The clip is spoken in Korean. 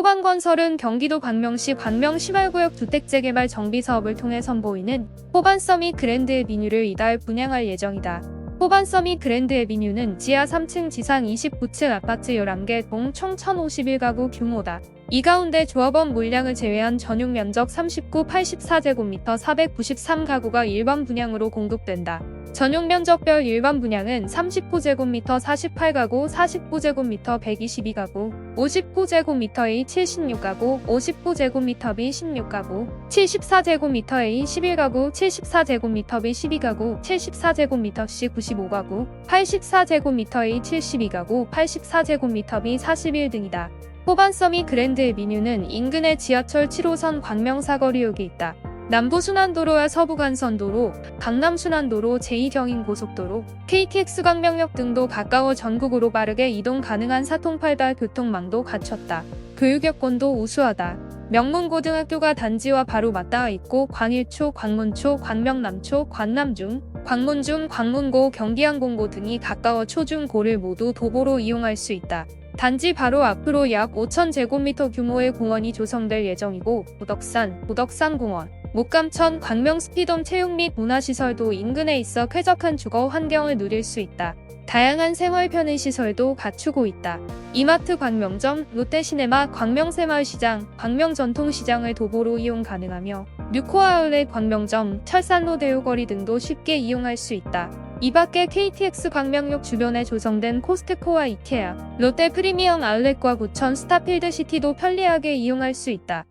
호반건설은 경기도 광명시 광명시발구역 주택재개발 정비 사업을 통해 선보이는 호반서밋 그랜드 에비뉴를 이달 분양할 예정이다. 호반서밋 그랜드 에비뉴는 지하 3층 지상 29층 아파트 11개 동 총 1051가구 규모다. 이 가운데 조합원 물량을 제외한 전용 면적 39, 84제곱미터 493가구가 일반 분양으로 공급된다. 전용 면적별 일반 분양은 39제곱미터 48가구, 49제곱미터 122가구, 59제곱미터 A 76가구, 59제곱미터 B 16가구, 74제곱미터 A 11가구, 74제곱미터 B 12가구, 74제곱미터 C 95가구, 84제곱미터 A 72가구, 84제곱미터 B 41 등이다. 호반서밋 그랜드 에비뉴는 인근의 지하철 7호선 광명사거리역이 있다. 남부순환도로와 서부간선도로, 강남순환도로, 제2경인고속도로, KTX 광명역 등도 가까워 전국으로 빠르게 이동 가능한 사통팔달 교통망도 갖췄다. 교육 여건도 우수하다. 명문고등학교가 단지와 바로 맞닿아 있고 광일초, 광문초, 광명남초, 관남중, 광문중, 광문고, 경기항공고 등이 가까워 초중고를 모두 도보로 이용할 수 있다. 단지 바로 앞으로 약 5,000제곱미터 규모의 공원이 조성될 예정이고 보덕산, 보덕산공원, 목감천, 광명 스피덤 체육 및 문화시설도 인근에 있어 쾌적한 주거 환경을 누릴 수 있다. 다양한 생활 편의 시설도 갖추고 있다. 이마트 광명점, 롯데시네마, 광명새마을시장, 광명전통시장을 도보로 이용 가능하며 뉴코아울렛 광명점, 철산로 대우거리 등도 쉽게 이용할 수 있다. 이 밖에 KTX 광명역 주변에 조성된 코스트코와 이케아, 롯데 프리미엄 아울렛과 부천 스타필드 시티도 편리하게 이용할 수 있다.